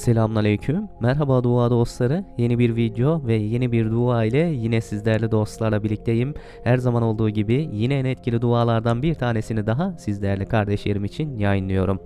Selamünaleyküm. Merhaba dua dostları. Yeni bir video ve yeni bir dua ile yine sizlerle dostlarla birlikteyim. Her zaman olduğu gibi yine en etkili dualardan bir tanesini daha sizlerle kardeşlerim için yayınlıyorum.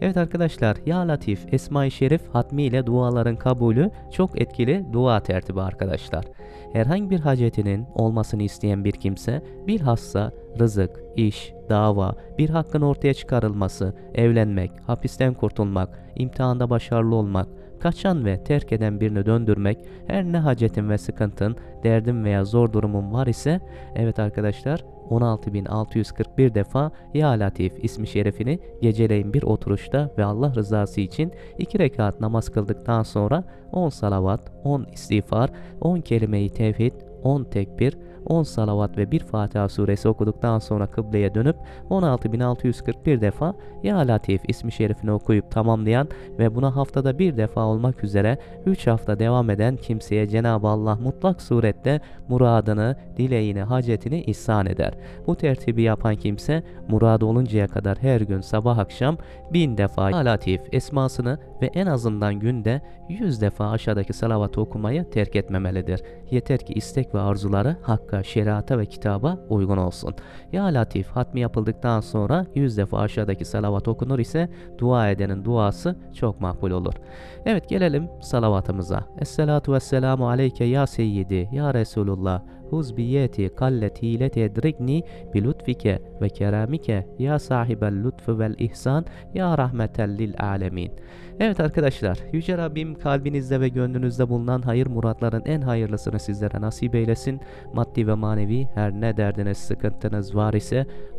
Evet arkadaşlar Ya Latif Esma-i Şerif hatmi ile duaların kabulü çok etkili dua tertibi arkadaşlar. Herhangi bir hacetinin olmasını isteyen bir kimse bilhassa rızık, iş, dava, bir hakkın ortaya çıkarılması, evlenmek, hapisten kurtulmak, imtihanda başarılı olmak, kaçan ve terk eden birini döndürmek, her ne hacetin ve sıkıntın, derdin veya zor durumun var ise, evet arkadaşlar 16.641 defa Ya Latif ismi şerefini geceleyin bir oturuşta ve Allah rızası için iki rekat namaz kıldıktan sonra 10 salavat, 10 istiğfar, 10 kelime-i tevhid, 10 tekbir, 10 salavat ve bir Fatiha suresi okuduktan sonra kıbleye dönüp 16.641 defa Ya Latif ismi şerifini okuyup tamamlayan ve buna haftada bir defa olmak üzere 3 hafta devam eden kimseye Cenab-ı Allah mutlak surette muradını, dileğini, hacetini ihsan eder. Bu tertibi yapan kimse muradı oluncaya kadar her gün sabah akşam bin defa Ya Latif esmasını ve en azından günde 100 defa aşağıdaki salavatı okumayı terk etmemelidir. Yeter ki istek ve arzuları hakka, şeriata ve kitaba uygun olsun. Ya Latif hatmi yapıldıktan sonra 100 defa aşağıdaki salavat okunur ise dua edenin duası çok makbul olur. Evet gelelim salavatımıza. Esselatu vesselamu aleyke ya seyyidi ya Resulullah. Huzbiyeti kallet hileti edrikni bi lütfike ve keramike ya sahibel lütfü vel ihsan ya rahmeten lil alemin. Evet arkadaşlar Yüce Rabbim kalbinizde ve gönlünüzde bulunan hayır muratların en hayırlısını sizlere nasip eylesin. Maddi ve manevi her ne derdiniz sıkıntınız var ise